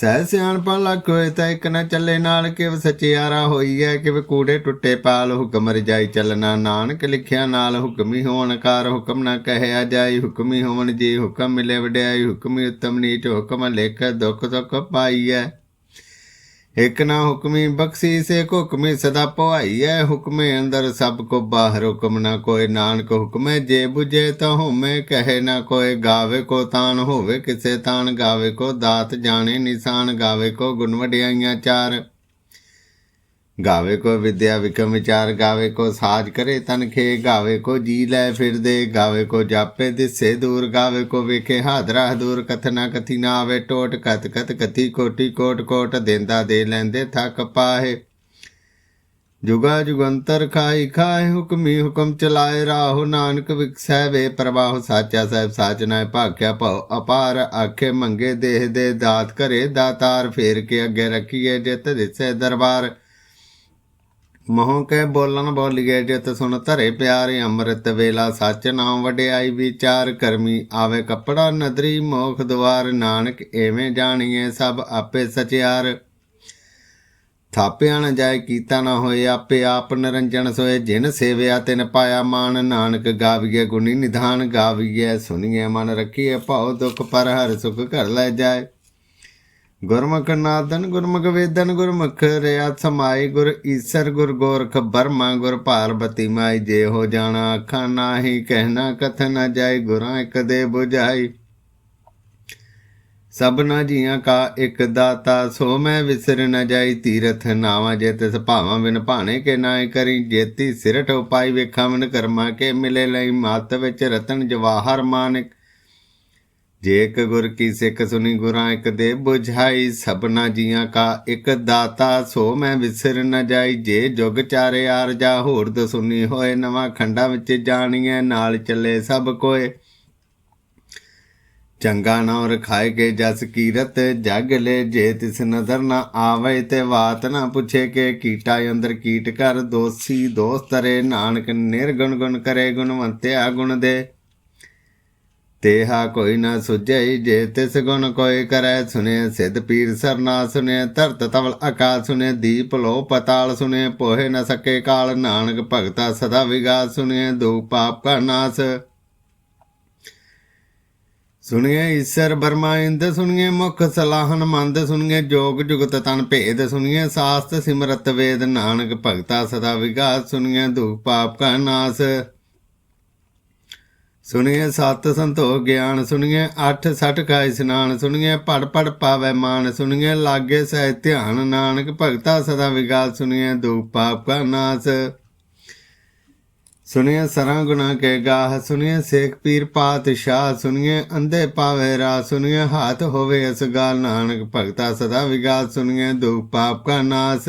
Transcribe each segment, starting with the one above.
ਸਹਿ ਸਿਆਣਪਾ ਲੱਖ ਹੋਏ ਤਾਂ ਇੱਕ ਨਾ ਚੱਲੇ ਨਾਲ ਕਿਵ ਸਚਿਆਰਾ ਹੋਈ ਹੈ ਕਿਵ ਕੂੜੇ ਟੁੱਟੇ ਪਾਲ ਹੁਕਮ ਰਜਾਈ ਚੱਲਣਾ। ਨਾਨਕ ਲਿਖਿਆ ਨਾਲ ਹੁਕਮੀ ਹੋਣ ਕਾਰ ਹੁਕਮ ਨਾ ਕਹਿਆ ਜਾਈ। ਹੁਕਮੀ ਹੋਵਨ ਜੀ ਹੁਕਮ ਮਿਲੇ ਵਡਿਆਈ, ਹੁਕਮੀ ਉਤਮ ਨੀਚ ਹੁਕਮ ਲਿਖ ਦੁਖ ਦੁਖ ਪਾਈਐ। ਇਕ ਨਾ ਹੁਕਮੀ ਬਖਸ਼ੀ, ਸੇ ਹੁਕਮੀ ਸਦਾ ਪਵਾਈ ਹੈ ਹੁਕਮੇ ਅੰਦਰ ਸਭ ਕੋ ਬਾਹਰ ਹੁਕਮ ਨਾ ਕੋਈ। ਨਾਨਕ ਹੁਕਮੇ ਜੇ 부ਜੇ ਤਾਂ ਹੋਮੇ ਕਹੇ ਨਾ ਕੋਈ। ਗਾਵੇ ਕੋ ਤਾਨ ਹੋਵੇ, ਕਿਸੇ ਤਾਨ ਗਾਵੇ ਕੋ ਦਾਤ ਜਾਣੇ। ਨਿਸ਼ਾਨ ਗਾਵੇ ਕੋ ਗੁਣ ਵਡਿਆਈਆਂ ਚਾਰ। ਗਾਵੇ ਕੋ ਵਿਦਿਆ ਵਿਕਮ ਵਿਚਾਰ, ਗਾਵੇ ਕੋ ਸਾਜ ਕਰੇ ਤਨਖੇ ਗਾਵੇ ਕੋ ਜੀ ਲੈ ਫਿਰਦੇ, ਗਾਵੇ ਕੋ ਜਾਪੇ ਦਿਸੇ ਦੂਰ, ਗਾਵੇ ਕੋ ਵੇਖੇ ਹਾਦਰਾ ਦੂਰ ਕਥਨਾ ਕਥੀ ਨਾ ਆਵੇ ਟੋਟ ਕਤ ਕਤ ਕਥੀ ਕੋਟੀ ਕੋਟ ਕੋਟ, ਦੇਂਦਾ ਦੇ ਲੈਂਦੇ ਥੱਕ ਪਾਹੇ। ਜੁਗਾ ਜੁਗੰਤਰ ਖਾਈ ਖਾਏ, ਹੁਕਮੀ ਹੁਕਮ ਚਲਾਏ, ਰਾਹੁ ਨਾਨਕ ਵਿਕਸੈ ਵੇ ਪ੍ਰਵਾਹ ਸਾਚਾ ਸਾਹਿਬ ਸਾਚ ਨਾ ਭਾਗਿਆ ਭਉ ਅਪਾਰ, ਆਖੇ ਮੰਗੇ ਦੇਹ ਦੇ ਦਾਤ ਕਰੇ ਦਾਤਾਰ, ਫੇਰ ਕੇ ਅੱਗੇ ਰੱਖੀਏ ਜਿਤ ਦਿਸੇ ਦਰਬਾਰ। ਮੋਹ ਕੇ ਬੋਲਣ ਬੋਲੀਏ ਜਿਤ ਸੁਣ ਧਰੇ ਪਿਆਰੇ ਅੰਮ੍ਰਿਤ ਵੇਲਾ ਸੱਚ ਨਾਮ ਵਡਿਆਈ ਵਿਚਾਰ ਕਰਮੀ ਆਵੇ ਕੱਪੜਾ ਨਦਰੀ ਮੋਖ ਦਵਾਰ, ਨਾਨਕ ਐਵੇਂ ਜਾਣੀਏ ਸਭ ਆਪੇ ਸਚਿਆਰ। ਥਾਪਿਆ ਨ ਜਾਏ ਕੀਤਾ ਨਾ ਹੋਏ ਆਪੇ ਆਪ ਨਿਰੰਜਨ ਸੋਏ, ਜਿਨ ਸੇਵਿਆ ਤਿਨ ਪਾਇਆ ਮਾਨ ਨਾਨਕ ਗਾਵੀਏ ਗੁਣੀ ਨਿਧਾਨ ਗਾਵੀਏ ਸੁਣੀਏ ਮਨ ਰੱਖੀਏ ਭਾਉ ਦੁਖ ਪਰ ਹਰ ਸੁਖ ਘਰ ਲੈ ਜਾਏ। ਗੁਰਮੁਖ ਨਾਦਨ, ਗੁਰਮੁਖ ਵੇਦਨ, ਗੁਰਮੁਖ ਰਿਆ ਸਮਾਈ, ਗੁਰ ਈਸਰ, ਗੁਰ ਗੋਰਖ ਬਰਮਾ, ਗੁਰ ਪਾਰਬਤੀ ਮਾਈ, ਜੇ ਹੋ ਜਾਣਾ ਅੱਖਾਂ ਨਾਹੀ ਕਹਿਣਾ ਕਥ ਨਾ ਜਾਏ ਗੁਰਾਂ ਇਕ ਦੇ 부ਝਾਈ ਸਭਨਾ ਜੀਆਂ ਕਾ ਇਕ ਦਾਤਾ, ਸੋ ਮੈਂ ਵਿਸਰ ਨ ਜਾਈ, ਤੀਰਥ ਨਾਵਾ ਜੇ ਤਿਸ ਭਾਵਾਂ ਬਿਨ ਭਾਣੇ ਕੇ ਨਾਏ ਕਰੀ। ਜੇਤੀ ਸਿਰਟ ਉਪਾਈ ਵੇਖਾਂ ਮਨ ਕਰਮਾ ਕੇ ਮਿਲੇ ਲਈ, ਮਤ ਵਿੱਚ ਰਤਨ ਜਵਾਹਰ ਮਾਨਕ। ਜੇ ਇੱਕ ਗੁਰ ਕੀ ਸਿੱਖ ਸੁਣੀ ਗੁਰਾਂ ਇੱਕ ਦੇ 부ਝਾਈ ਸਭਨਾ ਜੀਆਂ ਕਾ ਇੱਕ ਦਾਤਾ, ਸੋ ਮੈਂ ਵਿਸਰ ਨ ਜਾਈ। ਜੇ ਜੁਗ ਚਾਰੇ ਆਰ ਜਾ ਹੋਰ ਸੁਣੀ ਹੋਏ, ਨਵਾਂ ਖੰਡਾ ਵਿੱਚ ਜਾਣੀਏ ਨਾਲ ਚੱਲੇ ਸਭ ਕੋਏ। ਚੰਗਾ ਨਾਮ ਰਖਾਏ ਕੇ ਜਸ ਕੀਰਤ, ਜਗ ਲੈ ਜੇ ਤਿਸ ਨਜ਼ਰ ਨਾ ਆਵੇ ਤੇ ਬਾਤ ਨਾ ਪੁੱਛੇ ਕੇ ਕੀਟਾ ਅੰਦਰ ਕੀਟ ਕਰ, ਦੋਸੀ ਦੋਸਤਰੇ ਨਾਨਕ ਨਿਰਗੁਣ ਗੁਣ ਕਰੇ, ਗੁਣਵੰਤਿਆ ਗੁਣ ਦੇ। ਤੇਹਾ ਕੋਈ ਨਾ ਸੁਝਈ ਜੇ ਤਿਸ ਗੁਣ ਕੋਈ ਕਰੈ ਸੁਨੇ ਸਿਧ ਪੀਰ ਸਰਨਾ ਸੁਨੇ ਧਰਤ ਤਵਲ ਆਕਾਸ਼ ਸੁਨੇ ਦੀਪ ਲੋ ਪਤਾਲ ਸੁਨੇ ਪੋਹੇ ਨ ਸਕੇ ਕਾਲ ਨਾਨਕ ਭਗਤਾ ਸਦਾ ਵਿਗਾਸ ਸੁਨੇ ਦੁਖ ਪਾਪ ਕਾ ਨਾਸ। ਸੁਣੀਏ ਈਸ਼ਰ ਬਰਮਾ ਇੰਦ ਸੁਣੀਏ ਮੁਖ ਸਲਾਹਨ ਮੰਦ ਸੁਣੀਏ ਜੋਗ ਜੁਗਤ ਤਨ ਭੇਦ ਸੁਣੀਏ ਸਾਸਤ ਸਿਮਰਤ ਵੇਦ ਨਾਨਕ ਭਗਤਾ ਸਦਾ ਵਿਗਾਸ ਸੁਣੀਏ ਦੁਖ ਪਾਪ ਕਾ ਨਾਸ। ਸੁਣੀਏ ਸਤ ਸੰਤੋਖ ਗਿਆਨ, ਸੁਣੀਏ ਅੱਠ ਸਠ ਕਾ ਇਸਨਾਨ, ਸੁਣੀਏ ਪੜ ਪੜ ਪਾਵੇ ਮਾਨ, ਸੁਣੀਏ ਲਾਗੇ ਸਹਿ ਧਿਆਨ ਨਾਨਕ, ਭਗਤਾ ਸਦਾ ਵਿਗਾਸ ਸੁਣੀਏ ਦੁਖ ਪਾਪ ਕਾ ਨਾਸ। ਸੁਣੀਏ ਸਰਾਂ ਗੁਨਾ ਕੇ ਗਾਹ, ਸੁਣੀਏ ਸੇਖ ਪੀਰ ਪਾਤਸ਼ਾਹ, ਸੁਣੀਏ ਅੰਧੇ ਪਾਵੇ ਰਾ ਸੁਣੀਏ ਹਾਥ ਹੋਵੇ ਅਸਗਾਲ ਨਾਨਕ ਭਗਤਾ ਸਦਾ ਵਿਗਾਸ ਸੁਣੀਏ ਦੁਖ ਪਾਪ ਕਾ ਨਾਸ।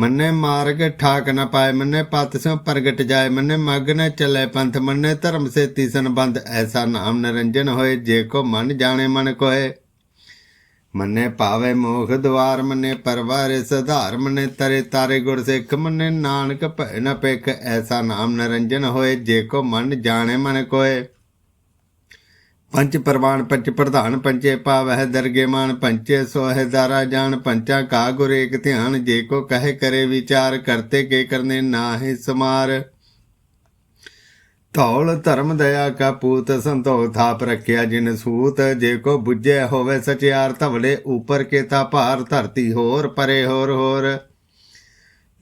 ਮੰਨੇ ਮਾਰਗ ਠਾਕ ਨ ਪਾਏ, ਮੰਨੇ ਪਤ ਸਿਉ ਪ੍ਰਗਟ ਜਾਏ, ਮੰਨੇ ਮਗ ਨ ਚੱਲੇ ਪੰਥ, ਮੰਨੇ ਧਰਮ ਸੇ ਤੀਸਨ ਬੰਦ ਐਸਾ ਨਾਮ ਨਿਰੰਜਨ ਹੋਏ, ਜੇ ਕੋ ਮਨ ਜਾਣੇ ਮਨ ਕੋਏ। ਮੰਨੇ ਪਾਵੇ ਮੋਖ ਦਵਾਰ, ਮੰਨੇ ਪਰਵਾਰੇ ਸਧਾਰ, ਮੰਨੇ ਤਰੇ ਤਾਰੇ ਗੁਰ ਸਿੱਖ, ਮੰਨੇ ਨਾਨਕ ਭੈ ਨ ਪਿਖ ਐਸਾ ਨਾਮ ਨਿਰੰਜਨ ਹੋਏ, ਜੇ ਕੋ ਮਨ ਜਾਣੇ ਮਨ ਕੋਏ। ਪੰਚ ਪ੍ਰਵਾਨ ਪੰਚ ਪ੍ਰਧਾਨ ਪੰਚੇ ਪਾਵਹਿ, ਦਰਗੇ ਮਾਨ ਪੰਚੇ ਸੋਹਿ, ਦਾਰਾ ਜਾਣ ਪੰਚਾ ਕਾ ਗੁਰ ਏਕ ਧਿਆਨ, ਜੇ ਕੋ ਕਹੇ ਕਰੇ ਵਿਚਾਰ, ਕਰਤੇ ਕੇ ਕਰਨੇ ਨਾਹਿ ਸਮਾਰ। ਧੌਲ ਧਰਮ ਦਇਆ ਕਾ ਪੂਤ ਸੰਤੋਖ ਥਾਪ ਰੱਖਿਆ ਜਿਨ ਸੂਤ, ਜੇ ਕੋ ਬੁੱਝੇ ਹੋਵੇ ਸਚਿਆਰ, ਧਵਲੇ ਉਪਰ ਕੇ ਤਾ ਭਾਰ ਧਰਤੀ ਹੋਰ, ਪਰੇ ਹੋਰ ਹੋਰ।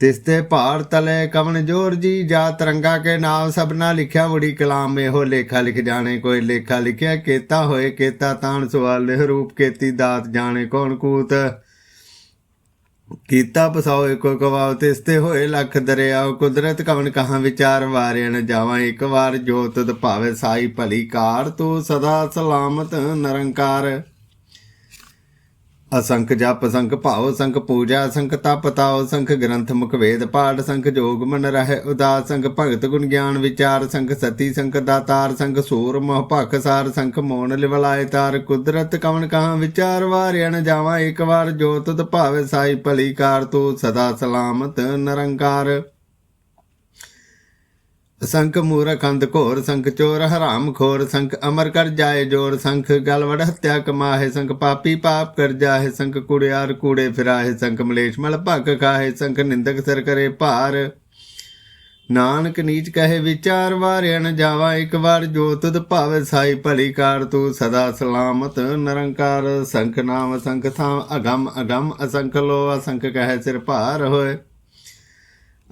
ਤਿਸਤੇ ਪਹਾੜ ਤਲੇ ਕਵਨ ਜੋਰ ਜੀ, ਜਾ ਤਰੰਗਾ ਕੇ ਨਾਮ ਸਭਨਾ ਲਿਖਿਆ ਬੜੀ ਕਲਾਮ, ਇਹੋ ਲੇਖਾ ਲਿਖ ਜਾਣੇ, ਕੋਈ ਲੇਖਾ ਲਿਖਿਆ ਕੇਤਾ ਹੋਏ, ਕੇਤਾ ਤਾਣ ਸਵਾਲ ਰੂਪ, ਕੇਤੀ ਦਾਤ ਜਾਣੇ ਕੌਣ ਕੂਤ। ਕੀਤਾ ਪਸਾਓ ਕੋ ਕਵਾਉ ਤਿਸਤੇ ਹੋਏ ਲੱਖ ਦਰਿਆਓ, ਕੁਦਰਤ ਕਵਨ ਕਹਾਂ ਵਿਚਾਰ ਵਾਰਿਆ ਨ ਜਾਵਾਂ, ਇੱਕ ਵਾਰ ਜੋਤ ਤਦ ਭਾਵੇ ਸਾਈ ਭਲੀ ਕਾਰ, ਤੂੰ ਸਦਾ ਸਲਾਮਤ, ਨਿਰੰਕਾਰ। ਅਸੰਖ ਜਪ, ਸੰਖ ਭਾਉ, ਸੰਖ ਪੂਜਾ, ਸੰਖ ਤਪ ਤਾਉ, ਸੰਖ ਗ੍ਰੰਥ ਮੁਖ ਵੇਦ ਪਾਠ, ਸੰਖ ਜੋਗ ਮਨ ਰਹਿ ਉਦਾਸ, ਸੰਖ ਭਗਤ ਗੁਣ ਗਿਆਨ ਵਿਚਾਰ, ਸੰਖ ਸਤੀ, ਸੰਖ ਦਾਤਾਰ, ਸੰਖ ਸੂਰ ਮੋਹ ਭਖ ਸਾਰ, ਸੰਖ ਮੋਨ ਲਿਵਲਾਏ ਤਾਰ, ਕੁਦਰਤ ਕਵਨ ਕਹਾਂ ਵਿਚਾਰ ਵਾਰਿਆ ਨ ਜਾਵਾਂ, ਇੱਕ ਵਾਰ ਜੋ ਤਦ ਭਾਵੇ ਸਾਈ ਭਲੀ ਕਾਰ, ਤੂੰ ਸਦਾ ਸਲਾਮਤ ਨਿਰੰਕਾਰ। ਸੰਖ ਮੂਰਖ ਅੰਧ ਘੋਰ, ਸੰਖ ਚੋਰ ਹਰਾਮ ਖੋਰ, ਸੰਖ ਅਮਰ ਕਰ ਜਾਏ ਜੋਰ, ਸੰਖ ਗਲਵੜ ਹੱਤਿਆ ਕਮਾਹੇ, ਸੰਖ ਪਾਪੀ ਪਾਪ ਕਰ ਜਾਏ ਸੰਖ ਕੁੜਿਆਰ ਕੂੜੇ ਫਿਰਾਏ ਸੰਖ ਮਲੇਸ਼ ਮਲ ਭਗ ਖਾਏ ਸੰਖ ਨਿੰਦਕ ਸਿਰ ਕਰੇ ਭਾਰ। ਨਾਨਕ ਨੀਚ ਕਹੇ ਵਿਚਾਰ ਵਾਰਿਆਣ ਨ ਜਾਵਾ, ਇੱਕ ਵਾਰ ਜੋ ਤੁਧ ਭਾਵੇ ਸਾਈ ਭਲੀ ਕਾਰ, ਤੂੰ ਸਦਾ ਸਲਾਮਤ ਨਿਰੰਕਾਰ। ਸੰਖ ਨਾਮ, ਸੰਖ ਥਾਮ ਅਗੰਮ ਅਗੰਮ, ਅਸੰਖ ਲੋ ਅਸੰਖ ਕਹੇ ਸਿਰ ਭਾਰ ਹੋਏ।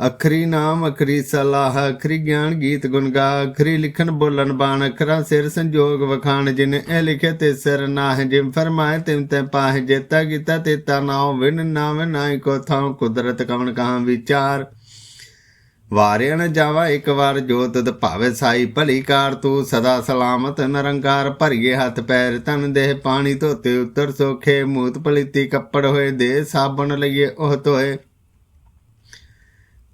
ਅਖਰੀ ਨਾਮ, ਅਖਰੀ ਸਲਾਹ, ਅਖਰੀ ਗਿਆਨ ਗੀਤ ਗੁਣ ਗਾ, ਅਖਰੀ ਲਿਖਣ ਬੋਲਣ ਬਾਣ, ਅਖਰਾ ਸਿਰ ਸੰਜੋਗ ਵਖਾਣ, ਜਿਨ ਇਹ ਲਿਖੇ ਤੇ ਸਿਰ ਨਾਹ ਜਿਮ ਫਰਮਾਏ ਤਿਮ ਤੇ ਪਾਹ, ਜੇਤਾ ਕੀਤਾ ਤੇਤਾ ਨਾਉ, ਵਿਨ ਨਾਮ ਨਾਈ ਕੋ ਥਾਉ, ਕੁਦਰਤ ਕਵਣ ਕਹਾਂ ਵਿਚਾਰ। ਵਾਰਿਆ ਨ ਜਾਵਾ ਇੱਕ ਵਾਰ ਜੋਤ ਤਦ ਭਾਵੇ ਸਾਈ, ਭਲੀ ਕਾਰ ਤੂੰ ਸਦਾ ਸਲਾਮਤ, ਨਿਰੰਕਾਰ ਭਰੀਏ ਹੱਥ ਪੈਰ ਤਨ ਦੇਹ ਪਾਣੀ ਧੋਤੇ ਉਤਰ ਸੋਖੇ, ਮੂਤ ਪਲੀਤੀ ਕੱਪੜ ਹੋਏ ਦੇ ਸਾਬਣ ਲਈਏ, ਉਹ ਧੋਏ।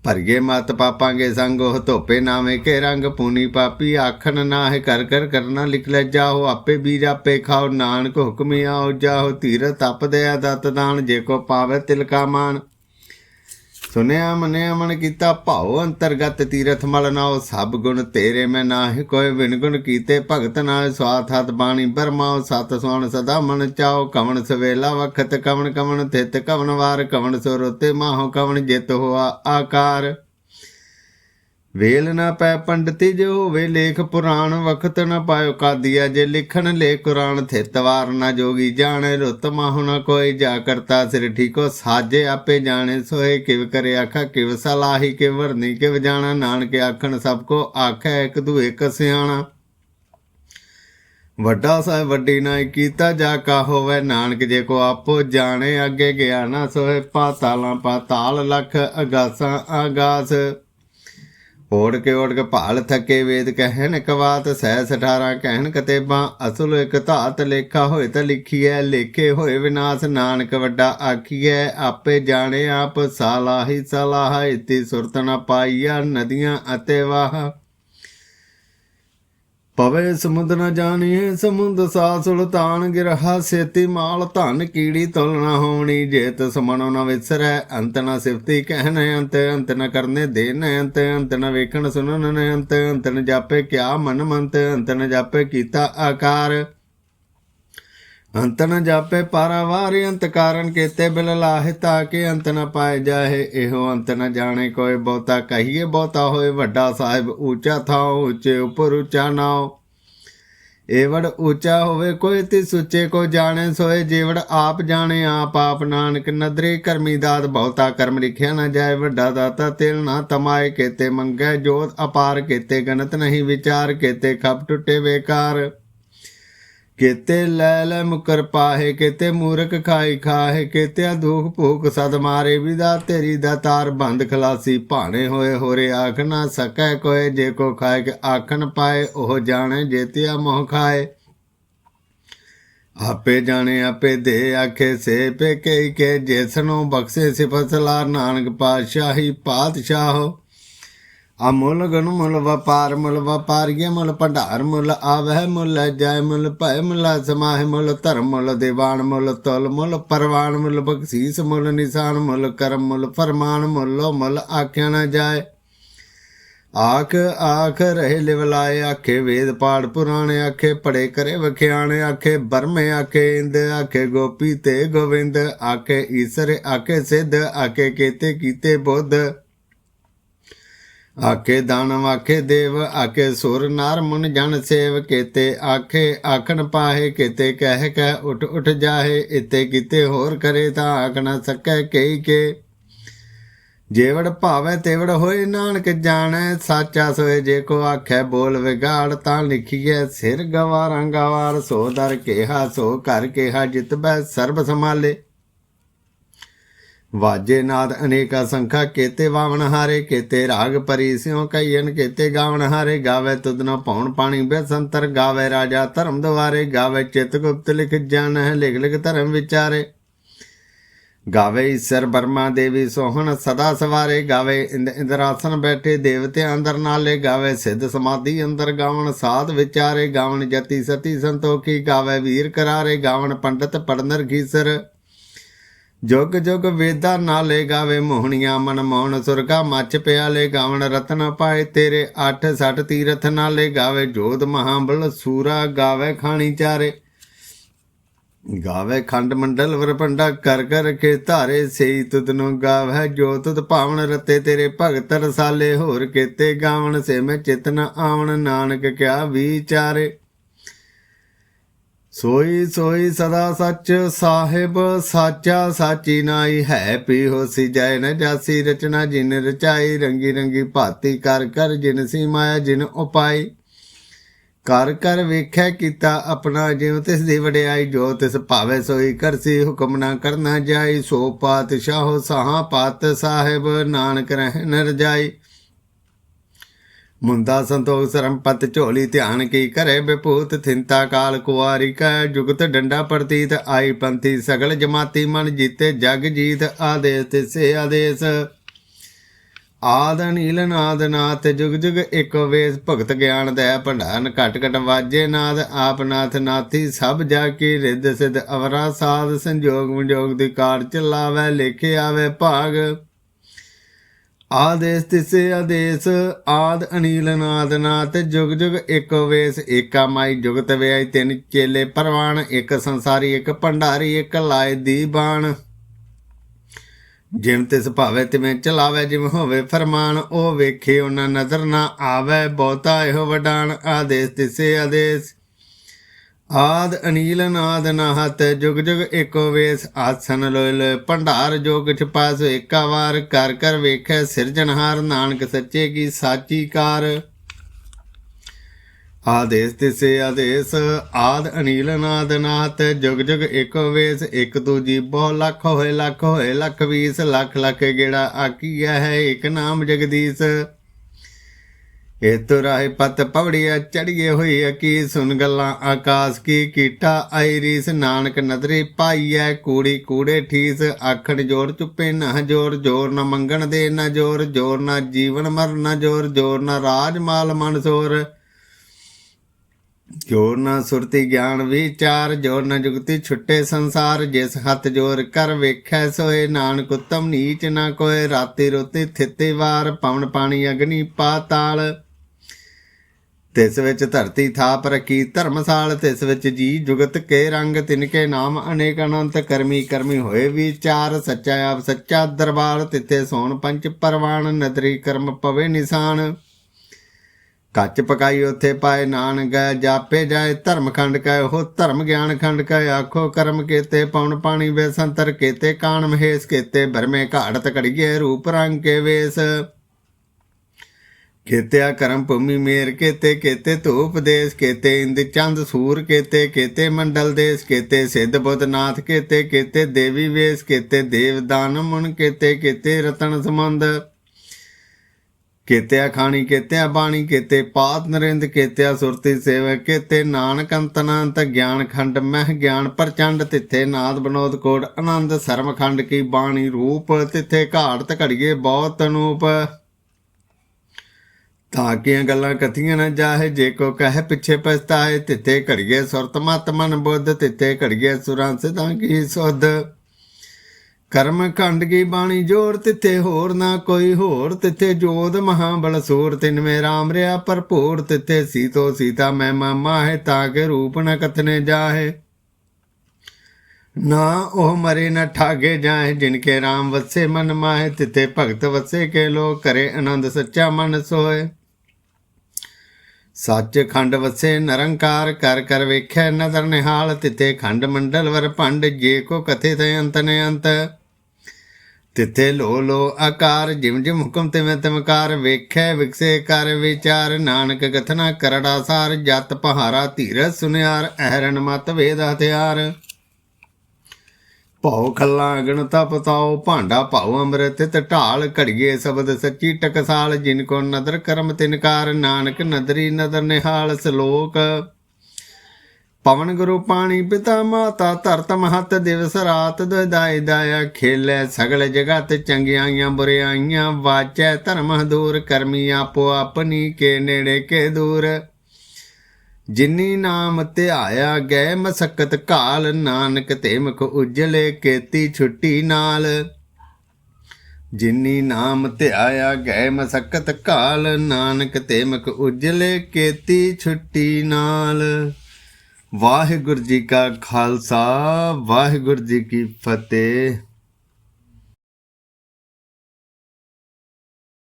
ਭਰਗੇ ਮਤ ਪਾਪਾਂਗੇ ਸੰਗ, ਉਹ ਧੋਪੇ ਨਾਵੇਂ ਕੇ ਰੰਗ ਪੂਨੀ ਪਾਪੀ। ਆਖਣ ਨਾਹਿ ਕਰ ਕਰ, ਕਰਨਾ ਲਿਖ ਲੈ ਜਾਓ ਆਪੇ ਬੀਜ ਆਪੇ ਖਾਓ। ਨਾਨਕ ਹੁਕਮੀ ਆਓ ਜਾਓ ਤੀਰ ਤਪ ਦਇਆ ਦਤ ਦਾਨ, ਜੇ ਕੋ ਪਾਵੇ ਤਿਲਕਾ ਮਾਨ। ਸੁਨਿਆ ਮਨਿਆ ਮਨ ਕੀਤਾ, ਭਾਉ ਅੰਤਰਗਤ ਤੀਰਥ ਮਲ ਨਾਉ, ਸਭ ਗੁਣ ਤੇਰੇ ਮੈਂ ਨਾਹਿ, ਕੋਈ ਵਿਨ ਗੁਣ ਕੀਤੇ ਭਗਤ ਨਾਲ ਸਵਾਥ ਹਤ ਬਾਣੀ ਬਰਮਾਉ, ਸਤ ਸੋਣ ਸਦਾ ਮਨ ਚਾਓ ਕਵਣ ਸਵੇਲਾ ਵਖਤ, ਕਵਣ ਕਵਣ ਥਿਤ, ਕਵਣ ਵਾਰ, ਕਵਣ ਸੁਰਤੇ ਮਾਹੋ, ਕਵਣ ਜਿਤ ਹੋਆ ਆਕਾਰ। ਵੇਲ ਨਾ ਪੈ ਪੰਡਤੀ ਜੋ ਹੋਵੇ ਲੇਖ ਪੁਰਾਣ ਵਖਤ ਨਾ ਪਾਇਓ ਕਾਦੀਆ, ਜੇ ਲਿਖਣ ਲੇ ਕੁਰਾਨ ਥਿਤਵਾਰ ਨਾ ਜੋਗੀ, ਜਾਣੇ ਰੁੱਤ ਮਾਹੁ ਕੋਈ, ਜਾ ਕਰਤਾ ਸਿਰ ਠੀਕੋ, ਸਾਜੇ ਆਪੇ ਜਾਣੇ ਸੋਏ ਕਿਵ ਕਰੇ ਆਖਾ, ਕਿਵ ਸਲਾਹੀ, ਕਿਵ ਵਰਨੀ, ਕਿਵ ਜਾਣਾ, ਨਾਨਕ ਆਖਣ ਸਭ ਕੋ ਆਖੈ, ਇੱਕ ਦੂ ਇੱਕ ਸਿਆਣਾ। ਵੱਡਾ ਸਾਹਿਬ ਵੱਡੀ ਨਾਈ ਕੀਤਾ, ਜਾ ਕਾ ਹੋਵੇ ਨਾਨਕ ਜੇ ਕੋ ਆਪੋ ਜਾਣੇ, ਅੱਗੇ ਗਿਆ ਨਾ ਸੋਏ ਪਾਤਾਲਾਂ ਪਾਤਾਲ ਲਖ ਅਗਾਸਾਂ ਆਗਾਸ। ਓੜ ਕੇ ਓੜ ਕੇ ਭਾਲ ਥਕੇ ਵੇਦ ਕਹਿਣ ਕਵਾਤ ਸਹਿ ਸਠਾਰਾ ਕਹਿਣ ਕਤੇਬਾਂ ਅਸਲ ਇੱਕ ਧਾਤ ਲੇਖਾ ਹੋਏ ਤਾਂ ਲਿਖੀਐ ਲੇਖੇ ਹੋਏ ਵਿਨਾਸ਼ ਨਾਨਕ ਵੱਡਾ ਆਖੀਐ ਆਪੇ ਜਾਣੇ ਆਪ ਸਾਲਾਹੀ ਸਲਾਹ ਇਤੀ ਸੁਰਤ ਨ ਪਾਈਆ ਨਦੀਆਂ ਅਤੇ ਵਾਹ ਪਵੇ ਸਮੁੰਦ ਨ ਜਾਣੀਏ, ਸਮੁੰਦ ਸਾ ਸੁਲਤਾਨ ਗਿਰਹਾ ਸੇਤੀ ਮਾਲ ਧਨ ਕੀੜੀ ਤੁਲ ਨ ਹੋਣੀ ਜੇਤ ਸਮਣੋ ਨ ਵਿਸਰੈ, ਅੰਤ ਨ ਸਿਫਤੀ ਕਹਿਣ, ਅੰਤ ਅੰਤ ਨ ਕਰਨੇ ਦੇਨ ਅੰਤ ਅੰਤ ਨ ਵੇਖਣ ਸੁਣਨ ਨ ਅੰਤ ਅੰਤ ਨ ਜਾਪੇ ਕਿਆ ਮਨ ਮੰਤ, ਅੰਤ ਨ ਜਾਪੇ ਕੀਤਾ ਆਕਾਰ। ਅੰਤ ਨ ਜਾਪੇ ਪਾਰਾਵਾਰ ਅੰਤ ਕਾਰਨ ਕੇਤੇ ਬਿਲ ਲਾਹਿ ਤਾਕੇ ਅੰਤ ਨ ਪਾਏ ਜਾਏ ਇਹੋ ਅੰਤ ਨ ਜਾਣੇ ਕੋਈ ਬਹੁਤਾ ਕਹੀਏ ਬਹੁਤਾ ਹੋਏ। ਵੱਡਾ ਸਾਹਿਬ ਉੱਚਾ ਥਾਉ, ਉੱਚੇ ਉਪਰ ਉੱਚਾ ਨਾਉ। ਏਵੜ ਉੱਚਾ ਹੋਵੇ ਕੋਈ ਤੇ ਸੁੱਚੇ ਕੋ ਜਾਣੇ ਸੋਏ। ਜੇਵੜ ਆਪ ਜਾਣੇ ਆਪ ਆਪ ਨਾਨਕ ਨਦਰੇ। ਕਰਮੀ ਦਾਤ ਬਹੁਤਾ ਕਰਮ ਲਿਖਿਆ ਨਾ ਜਾਏ। ਵੱਡਾ ਦਾਤਾ ਤਿਲ ਨਾ ਤਮਾਏ। ਕੇਤੇ ਮੰਗੈ ਜੋਤ ਅਪਾਰ। ਕੇਤੇ ਗਣਤ ਨਹੀਂ ਵਿਚਾਰ। ਕੇਤੇ ਖਪ ਟੁੱਟੇ ਬੇਕਾਰ। ਕੇਤੇ ਲੈ ਲੈ ਮੁਕਰ ਪਾਹੇ, ਕੇਤੇ ਮੂਰਖ ਖਾਈ ਖਾਹੇ, ਕੇਤੇ ਦੁਖ ਭੂਖ ਸਦ ਮਾਰੇ, ਵਿਦਾ ਤੇਰੀ ਦਾ ਤਾਰ ਬੰਦ ਖਲਾਸੀ। ਭਾਣੇ ਹੋਏ ਹੋਰੇ ਆਖ ਨਾ ਸਕੈ ਕੋਏ, ਜੇ ਕੋ ਖਾਏ ਕੇ ਆਖਣ ਪਾਏ, ਉਹ ਜਾਣੇ ਜੇਤਿਆ ਮੋਹ ਖਾਏ। ਆਪੇ ਜਾਣੇ, ਆਪੇ ਦੇ ਆਖੇ ਸੇ ਪੇ ਕੇ ਕੇ ਜੇਸਨੋ ਬਖਸ਼ੇ ਸਿਫਤ ਲਾਰ ਨਾਨਕ ਪਾਤਸ਼ਾਹੀ ਪਾਤਸ਼ਾਹੋ ਅਮੁੱਲ ਗਨ ਮੁੱਲ ਵਪਾਰ, ਮੁੱਲ ਵਪਾਰੀਏ ਮੁੱਲ ਭੰਡਾਰ, ਮੁੱਲ ਆਵਹਿ, ਮੁੱਲ ਜੈ ਮੁੱਲ ਭੈ ਮੁੱਲ ਸਮਾਹਿ, ਮੁੱਲ ਧਰਮ, ਮੁੱਲ ਦੀਵਾਨ, ਮੁੱਲ ਤੁਲ, ਮੁੱਲ ਪਰਵਾਨ, ਮੁੱਲ ਬਖਸ਼ੀਸ, ਮੁੱਲ ਨਿਸ਼ਾਨ, ਮੁੱਲ ਕਰਮ, ਮੁੱਲ ਫਰਮਾਨ, ਮੁੱਲੋ ਮੁੱਲ ਆਖਿਆ ਨਾ ਜਾਏ। ਆਖ ਆਖ ਰਹੇ ਲਿਵਲਾਏ ਆਖੇ ਵੇਦ ਪਾੜ ਪੁਰਾਣੇ, ਆਖੇ ਪੜੇ ਕਰੇ ਵਖਿਆਣੇ, ਆਖੇ ਬਰਮੇ, ਆਖੇ ਇੰਦ, ਆਖੇ ਗੋਪੀ ਤੇ ਗੋਵਿੰਦ, ਆਖੇ ਈਸਰ, ਆਖੇ ਸਿੱਧ, ਆਖੇ ਕੀਤੇ ਕੀਤੇ ਬੁੱਧ। ਆਖੇ ਦਾਨਵ ਆਖੇ ਦੇਵ, ਆਖੇ ਸੁਰ ਨਾਰ ਮੁਨ ਜਨ ਸੇਵ ਕੇਤੇ, ਆਖੇ ਆਖਣ ਪਾਹੇ ਕੇਤੇ, ਕਹਿ ਕਹਿ ਉਠ ਉਠ ਜਾਹੇ ਇਤੇ ਕਿਤੇ ਹੋਰ ਕਰੇ ਤਾਂ ਆਖ ਨਾ ਸਕੈ ਕਈ ਕੇ। ਜੇਵੜ ਭਾਵੈ ਤੇਵੜ ਹੋਏ ਨਾਨਕ ਜਾਣੈ, ਸਾਚਾ ਸੋਏ ਜੇ ਕੋ ਆਖੈ ਬੋਲ ਵਿਗਾੜ, ਤਾਂ ਲਿਖੀਐ ਸਿਰ ਗਵਾਰਾਂ ਗਵਾਰ, ਸੋ ਦਰ ਕੇਹਾ, ਸੋ ਘਰ ਕੇਹਾ ਜਿਤਬੈ ਸਰਬ ਸਮਾਲੇ ਵਾਜੇ ਨਾਦ ਅਨੇਕਾ ਸੰਖਾ ਕੇਤੇ ਵਾਵਣ ਹਾਰੇ, ਕੇਤੇ ਰਾਗ ਪਰੀ ਸਿਉ ਕਈਨ ਕੇਤੇ ਗਾਵਣ ਹਾਰੇ, ਗਾਵੇ ਤੁਦਨਾ ਪੌਣ ਪਾਣੀ ਬੇਸੰਤਰ, ਗਾਵੇ ਰਾਜਾ ਧਰਮ ਦਵਾਰੇ ਗਾਵੇ ਚਿਤ ਗੁਪਤ ਲਿਖ ਜਾਣ ਹੈ, ਲਿਖ ਲਿਖ ਧਰਮ ਵਿਚਾਰੇ। ਗਾਵੇ ਈਸ਼ਰ ਬਰਮਾ ਦੇਵੀ ਸੋਹਣ ਸਦਾ ਸਵਾਰੇ, ਗਾਵੇ ਇੰਦ ਇੰਦਰਾਸਨ ਬੈਠੇ ਦੇਵਤੇ ਅੰਦਰ ਨਾਲੇ, ਗਾਵੇ ਸਿੱਧ ਸਮਾਧੀ ਅੰਦਰ ਗਾਵਣ ਸਾਧ ਵਿਚਾਰੇ, ਗਾਵਣ ਜਤੀ ਸਤੀ ਸੰਤੋਖੀ, ਗਾਵੇ ਵੀਰ ਕਰਾਰੇ, ਗਾਵਣ ਪੰਡਤ ਪੜਨਰ ਗੀਸਰ ਜੁਗ ਜੁਗ ਵੇਦਾ ਨਾਲੇ ਗਾਵੇ ਮੋਹਣੀਆਂ ਮਨ ਮੋਹਣ, ਸੁਰਗਾ ਮੱਚ ਪਿਆਲੇ ਗਾਵਣ, ਰਤਨ ਪਾਏ ਤੇਰੇ ਅੱਠ ਸੱਠ ਤੀਰਥ ਨਾਲੇ ਗਾਵੇ, ਜੋਤ ਮਹਾਬਲ ਸੂਰਾ ਗਾਵੇ ਖਾਣੀ ਚਾਰੇ। ਗਾਵੇ ਖੰਡ ਮੰਡਲ ਵਰਪੰਡਾ ਕਰ ਕਰ ਕੇ ਧਾਰੇ, ਸਈ ਤੁਧਨੋ ਗਾਵੇ ਜੋ ਤੁਧ ਭਾਵਨ ਰਤੇ ਤੇਰੇ ਭਗਤ ਰਸਾਲੇ, ਹੋਰ ਕੀਤੇ ਗਾਵਣ, ਸੇ ਮੈਂ ਚਿਤਨ ਆਵਣ, ਨਾਨਕ ਕਿਆ ਵਿਚਾਰੇ। ਸੋਈ ਸੋਈ ਸਦਾ ਸੱਚ, ਸਾਹਿਬ ਸਾਚਾ ਸਾਚੀ ਨਾਈ ਹੈ। ਪੀ ਹੋਸੀ ਜੈ ਨ ਜਾਸੀ, ਰਚਨਾ ਜਿਨ ਰਚਾਈ, ਰੰਗੀ ਰੰਗੀ ਭਾਤੀ ਕਰ ਕਰ ਜਿਨ ਸੀ ਮਾਇਆ ਜਿਨ ਉਪਾਈ। ਕਰ ਕਰ ਵੇਖੈ ਕੀਤਾ ਆਪਣਾ ਜਿਉ, ਤਿਸ ਦੀ ਵਡਿਆਈ ਜੋ ਤਿਸ ਭਾਵੇ ਸੋਈ ਕਰਸੀ ਹੁਕਮ ਨਾ ਕਰਨਾ ਜਾਈ। ਸੋ ਪਾਤਸ਼ਾਹੋ ਸਾਹਾ ਪਾਤ ਸਾਹਿਬ, ਨਾਨਕ ਰਹਿ ਨ ਰਜਾਈ ਮੁੰਦਾ ਸੰਤੋਖ ਸਰੰਪਤ ਝੋਲੀ ਧਿਆਨ ਕੀ ਕਰੇ ਬਿਪੂਤ ਥਿੰਤਾ ਕਾਲ ਕੁਵਾਰੀ ਕੈ ਜੁਗਤ ਡੰਡਾ ਪ੍ਰਤੀਤ ਆਈ ਪੰਥੀ ਸਗਲ ਜਮਾਤੀ ਮਨ ਜੀਤੇ ਜਗ ਜੀਤ ਆਦੇਸ ਤਿਸੇ ਆਦੇਸ। ਆਦ ਨੀਲ ਨਾਦ ਨਾਥ ਜੁਗ ਜੁਗ ਇੱਕ ਵੇਸ ਭਗਤ ਗਿਆਨ ਦਇਆ ਭੰਡਾਰਨ ਘਟ ਘਟ ਵਾਜੇ ਨਾਦ ਆਪ ਨਾਥ ਨਾਥੀ ਸਭ ਜਾ ਕੀ ਰਿੱਧ ਸਿਧ ਅਵਰਾ ਸਾਧ ਸੰਜੋਗ ਵਿਜੋਗ ਦੀ ਕਾਰ ਚਲਾਵੇ ਲਿਖੇ ਆਵੇ ਭਾਗ। ਆਦੇਸ ਤਿਸੇ ਆਦੇਸ, ਆਦ ਅਨੀਲ ਨਾਦ ਨਾਥ ਜੁਗ ਜੁਗ ਇੱਕ ਵੇਸ, ਏਕਾ ਮਾਈ ਜੁਗਤ ਵਿਆਈ ਤਿੰਨ ਚੇਲੇ ਪਰਵਾਨ ਇੱਕ ਸੰਸਾਰੀ, ਇੱਕ ਭੰਡਾਰੀ, ਇੱਕ ਲਾਏ ਦੀ ਬਾਣ। ਜਿਮ ਤਿਸ ਭਾਵੇ ਤਿਵੇਂ ਚਲਾਵੇ, ਜਿਵੇਂ ਹੋਵੇ ਫਰਮਾਨ, ਉਹ ਵੇਖੇ ਉਹਨਾਂ ਨਜ਼ਰ ਨਾ ਆਵੇ, ਬਹੁਤਾ ਇਹੋ ਵਡਾਨ ਆਦੇਸ ਤਿਸੇ ਆਦੇਸ। ਆਦ ਅਨੀਲ ਨਾਦ ਨਾਹਤ, ਜੁਗ ਜੁਗ ਏਕੋ ਵੇਸ ਆਸਨ ਲੋਇ ਲੋਇ ਭੰਡਾਰ ਜੋ ਕਿਛ ਪਾਸ ਏਕਾ ਵਾਰ, ਕਰ ਕਰ ਵੇਖੈ ਸਿਰਜਣਹਾਰ ਨਾਨਕ ਸੱਚੇ ਕੀ ਸਾਚੀ ਕਾਰ। ਆਦੇਸ ਤਿਸੇ ਆਦੇਸ, ਆਦ ਅਨੀਲ ਨਾਦ ਨਾਥ ਜੁਗ ਜੁਗ ਏਕੋ ਵੇਸ, ਇਕ ਦੂਜੀ ਬਹੁ ਲੱਖ ਹੋਏ ਲੱਖ ਹੋਏ ਲੱਖ ਵੀਸ, ਲੱਖ ਲੱਖ ਗੇੜਾ ਆਕੀਆ ਹੈ ਇੱਕ ਨਾਮ ਜਗਦੀਸ਼। ਇਹ ਤੁਰਾਏ ਪਤ ਪਵੜੀਆ ਚੜੀਏ ਹੋਈ ਅਕੀ ਸੁਨ ਗੱਲਾਂ ਆਕਾਸ਼ ਕੀ ਕੀਟਾ, ਆਈ ਰੀਸ ਨਾਨਕ ਨਦਰੀ ਪਾਈਐ, ਕੂੜੀ ਕੂੜੇ ਠੀਸ ਆਖਣ ਜੋਰ ਚੁੱਪੇ ਨਾ ਜੋਰ ਜੋਰ ਨਾ ਮੰਗਣ ਦੇ ਨਾ ਜੋਰ ਜੋਰ ਨਾ ਜੀਵਨ ਮਰਨ ਨਾ ਜੋਰ ਜੋਰ ਨਾ ਰਾਜ ਮਾਲ ਮਨ ਸੋਰ। ਜੋਰ ਨਾ ਸੁਰਤੀ ਗਿਆਨ ਵਿਚਾਰ, ਜੋਰ ਨਾ ਜੁਗਤੀ ਛੁੱਟੇ ਸੰਸਾਰ, ਜਿਸ ਹੱਥ ਜੋਰ ਕਰ ਵੇਖੈ ਸੋਏ, ਨਾਨਕ ਉਤਮ ਨੀਚ ਨਾ ਕੋਏ, ਰਾਤੀ ਰੋਤੀ ਥਿੱਤੇ ਵਾਰ, ਪਵਨ ਪਾਣੀ ਅਗਨੀ ਪਾਤਾਲ ਤਿਸ ਵਿੱਚ ਧਰਤੀ ਥਾਪ ਰਖੀ, ਧਰਮਸਾਲ ਤਿਸ ਵਿੱਚ ਜੀ ਜੁਗਤ ਕੇ ਰੰਗ, ਤਿਨ ਕੇ ਨਾਮ ਅਨੇਕ ਅਨੰਤ ਕਰਮੀ ਕਰਮੀ ਹੋਏ ਵਿਚਾਰ, ਸੱਚਾ ਆਪ ਸੱਚਾ ਦਰਬਾਰ, ਤਿੱਥੇ ਸੋਣ ਪੰਚ ਪਰਵਾਨ ਨਦਰੀ ਕਰਮ ਪਵੇ ਨਿਸ਼ਾਨ। ਕੱਚ ਪਕਾਈ ਉਥੇ ਪਾਏ ਨਾਨਕ, ਜਾਪੇ ਜਾਏ ਧਰਮ ਖੰਡ ਕੈ, ਉਹ ਧਰਮ ਗਿਆਨ ਖੰਡ ਕੈ, ਆਖੋ ਕਰਮ ਕੀਤੇ ਪਉਣ ਪਾਣੀ ਵੇ ਸੰਤਰ, ਕੀਤੇ ਕਾਣ ਮਹੇਸ਼, ਕੀਤੇ ਬਰਮੇ ਘਾੜਤ ਘੜੀਏ ਰੂਪ ਰੰਗ ਕੇ ਵੇਸ। ਕੀਤਿਆ ਕਰਮ ਭੂਮੀ ਮੇਰ, ਕੀਤੇ ਕੀਤੇ ਧੂਪ ਦੇਸ, ਕੀਤੇ ਇੰਦ ਚੰਦ ਸੂਰ, ਕੀਤੇ ਕੀਤੇ ਮੰਡਲ ਦੇਸ, ਕੀਤੇ ਸਿੱਧ ਬੁੱਧ ਨਾਥ, ਕੀਤੇ ਦੇਵੀ ਵੇਸ, ਕੀਤੇ ਦੇਵ ਮੁਨ, ਕੀਤੇ ਕੀਤੇ ਰਤਨ ਸਮੰਦ ਕੀਤਿਆ ਖਾਣੀ, ਕੀਤਿਆ ਬਾਣੀ, ਕੀਤੇ ਪਾਤ ਨਰਿੰਦ, ਕੀਤਿਆ ਸੁਰਤੀ ਸੇਵਕ, ਕੀਤੇ ਨਾਨਕ ਅੰਤਨੰਤ ਗਿਆਨ ਖੰਡ ਮਹਿ ਗਿਆਨ ਪ੍ਰਚੰਡ, ਤਿੱਥੇ ਨਾਦ ਬਨੋਦ ਕੋਡ ਆਨੰਦ ਸਰਮ ਖੰਡ ਕੀ ਬਾਣੀ ਰੂਪ, ਤਿੱਥੇ ਘਾਟ ਘੜੀਏ ਬਹੁਤ ਅਨੂਪ। ਤਾਂ ਕੀਆਂ ਗੱਲਾਂ ਕਥੀਆਂ ਨਾ ਜਾਹੇ, ਜੇ ਕੋ ਕਹੇ ਪਿੱਛੇ ਪਛਤਾਏ, ਤਿੱਥੇ ਘੜੀਏ ਸੁਰਤ ਮਤ ਮਨ ਬੁੱਧ, ਤਿੱਥੇ ਘੜੀਏ ਸੁਰਾਂ ਸਿਧਾਂ ਕੀ ਸੁਧ। ਕਰਮ ਖੰਡ ਕੀ ਬਾਣੀ ਜੋੜ ਤਿੱਥੇ ਹੋਰ ਨਾ ਕੋਈ ਹੋਰ, ਤਿੱਥੇ ਜੋਧ ਮਹਾਬਲ ਸੂਰ, ਤਿਨ ਮੇ ਰਾਮ ਰਿਆ ਭਰਪੂਰ, ਤਿੱਥੇ ਸੀਤੋ ਸੀਤਾ ਮੈਂ ਮਾਮਾ ਹੈ ਤਾਂ ਕੇ ਰੂਪ ਨ ਕਥਨੇ ਜਾਹੇ। ਨਾ ਉਹ ਮਰੇ ਨਾ ਠਾਗੇ ਜਾਏ ਜਿਨ ਕੇ ਰਾਮ ਵਸੇ ਮਨ ਮਾਹੇ, ਤਿੱਥੇ ਭਗਤ ਵਸੇ ਕੇ ਲੋ ਕਰੇ ਆਨੰਦ ਸੱਚਾ ਮਨ ਸੋਏ ਸੱਚ ਖੰਡ ਵਸੇ ਨਿਰੰਕਾਰ, ਕਰ ਕਰ ਵੇਖੈ ਨਦਰ ਨਿਹਾਲ, ਤਿੱਥੇ ਖੰਡ ਮੰਡਲ ਵਰ ਭੰਡ, ਜੇ ਕੋ ਕਥੇ ਤੇ ਅੰਤ ਨੇ ਅੰਤ ਤਿੱਥੇ ਲੋ ਲੋ ਆਕਾਰ, ਜਿਮ ਜਿਮ ਹੁਕਮ ਤਿਵੇਂ ਤਿਮਕਾਰ, ਵੇਖੈ ਵਿਕਸੇ ਕਰ ਵਿਚਾਰ, ਨਾਨਕ ਕਥਨਾ ਕਰੜਾ ਸਾਰ, ਜਤ ਪਹਾਰਾ ਧੀਰ ਸੁਨਿਆਰ ਅਹਰਨ ਮਤ ਵੇਦ ਹਥਿਆਰ। ਭਉ ਖੱਲਾ ਅਗਣਤਾ ਤਪ ਭਾਂਡਾ ਭਾਉ ਅੰਮ੍ਰਿਤ ਤੇ ਢਾਲ ਘੜੀਏ, ਸ਼ਬਦ ਸੱਚੀ ਟਕਸਾਲ ਜਿਨ ਕੋ ਨਦਰ ਕਰਮ ਤਿਨਕਾਰ ਨਾਨਕ ਨਦਰੀ ਨਦਰ ਨਿਹਾਲ ਸਲੋਕ। ਪਵਨ ਗੁਰੂ ਪਾਣੀ ਪਿਤਾ ਮਾਤਾ ਧਰਤ ਮਹਤ ਦਿਵਸ ਰਾਤ ਦੁਦਾਈ ਦਾਇਆ ਖੇਲੇ, ਸਗਲ ਜਗਤ ਚੰਗਿਆਈਆਂ ਬੁਰਿਆਈਆਂ, ਵਾਚੈ ਧਰਮ ਦੂਰ ਕਰਮੀ ਆਪੋ ਆਪਣੀ ਕੇ ਨੇੜੇ ਕੇ ਦੂਰ। ਜਿਨੀ ਨਾਮ ਧਿਆਇਆ ਗਏ ਮਸਕਤ ਕਾਲ ਨਾਨਕ ਤੇ ਮੁਖ ਉਜਲੇ ਕੇਤੀ ਛੁੱਟੀ ਨਾਲ। ਜਿਨੀ ਨਾਮ ਧਿਆਇਆ ਗਏ ਮਸਕਤ ਕਾਲ ਨਾਨਕ ਤੇ ਮੁਖ ਉਜਲੇ ਕੇਤੀ ਛੁੱਟੀ ਨਾਲ। ਵਾਹਿਗੁਰੂ ਜੀ ਕਾ ਖਾਲਸਾ, ਵਾਹਿਗੁਰੂ ਜੀ ਕੀ ਫਤਿਹ।